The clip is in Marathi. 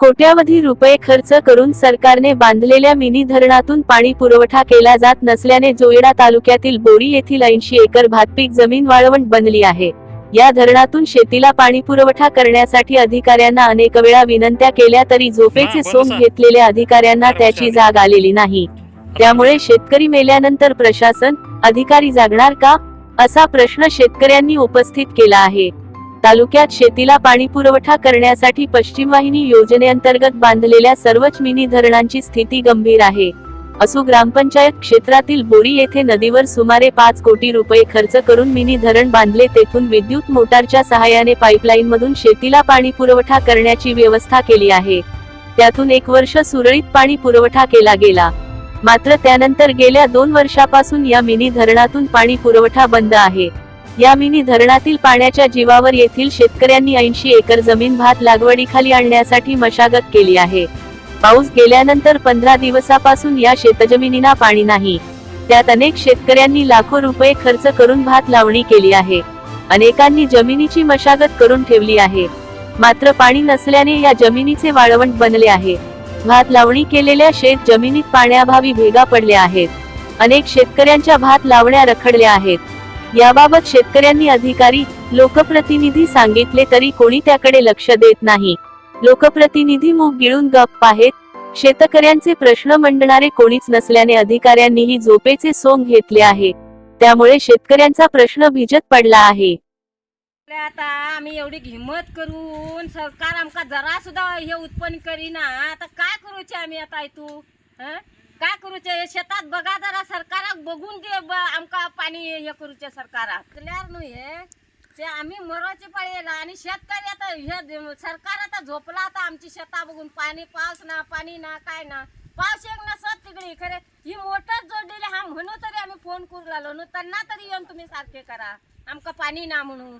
कोट्यावधी रुपये खर्च करून सरकारने बांधलेल्या मिनी धरणातून पाणी पुरवठा केला जात नसल्याने जोयडा तालुक्यातील बोरी येथील ऐंशी एकर भातपीक जमीन वाळवंट बनली आहे. या धरणातून शेतीला पाणी पुरवठा करण्यासाठी अधिकाऱ्यांना अनेक वेळा विनंत्या केल्या तरी झोपेचे सोंग घेतलेल्या अधिकाऱ्यांना त्याची जाग आलेली नाही. त्यामुळे शेतकरी मेल्यानंतर प्रशासन अधिकारी जागणार का? असा प्रश्न शेतकऱ्यांनी उपस्थित केला आहे. तालुक्यात शेतीला पाणी पुरवठा करण्यासाठी पश्चिम वाहिनी योजनेअंतर्गत बांधलेल्या सर्वच मिनी धरणांची स्थिती गंभीर आहे. असू ग्रामपंचायत क्षेत्रातील बोरी येथे नदीवर सुमारे पाच कोटी रुपये खर्च करून मिनी धरण बांधले तेथून विद्युत मोटारच्या सहाय्याने पाईपलाईन मधून शेतीला पाणी पुरवठा करण्याची व्यवस्था केली आहे. त्यातून एक वर्ष सुरळीत पाणी पुरवठा केला गेला. मात्र त्यानंतर गेल्या दोन वर्षापासून या मिनी धरणातून पाणी पुरवठा बंद आहे. या मिनी धरणातील पाण्याच्या जीवावर येथील शेतकऱ्यांनी ऐंशी एकर जमीन भात लागवडीखाली आणण्यासाठी मशागत केली आहे. पाऊस गेल्यानंतर पंधरा दिवसापासून या शेतजमिनीना पाणी नाही. त्यात अनेक शेतकऱ्यांनी लाखो रुपये खर्च करून भात लावणी केली आहे. अनेकांनी जमिनीची मशागत करून ठेवली आहे. मात्र पाणी नसल्याने या जमिनीचे वाळवंट बनले आहे. भात लावणी केलेल्या शेत जमिनीत पाण्याअभावी भेगा पडल्या आहेत. अनेक शेतकऱ्यांच्या भात लावण्या रखडल्या आहेत. याबाबत शेतकऱ्यांनी अधिकारी लोकप्रतिनिधी सांगितले तरी कोणी त्याकडे लक्ष देत नाही. लोकप्रतिनिधी मुख गिळून गप्प आहेत. शेतकऱ्यांचे प्रश्न मांडणारे कोणीच नसल्याने अधिकाऱ्यांनीही झोपेचे सोंग घेतले आहे. त्यामुळे शेतकऱ्यांचा प्रश्न भिजत पडला आहे. आता आम्ही एवढी हिंमत करून सरकार आमका जरा सुद्धा हे उत्पन्न करीना आता काय करूचे आम्ही आता तू काय करूचे? शेतात बघा जरा सरकाराक बघून घे ब- आमका पाणी हे करूचे सरकाराक क्लिअर हे. ते आम्ही मराची पाळी येला आणि शेतकरी आता हे द- सरकार आता झोपला आता आमची शेता बघून. पाणी पाऊस ना पाणी ना काय ना. पाऊस एक नसत तिकडे खरे. ही मोटर जोडलेली हा म्हणू तरी आम्ही फोन करू लागलो. न्हू त्यांना तरी येऊन तुम्ही सारखे करा. आमका पाणी ना म्हणून.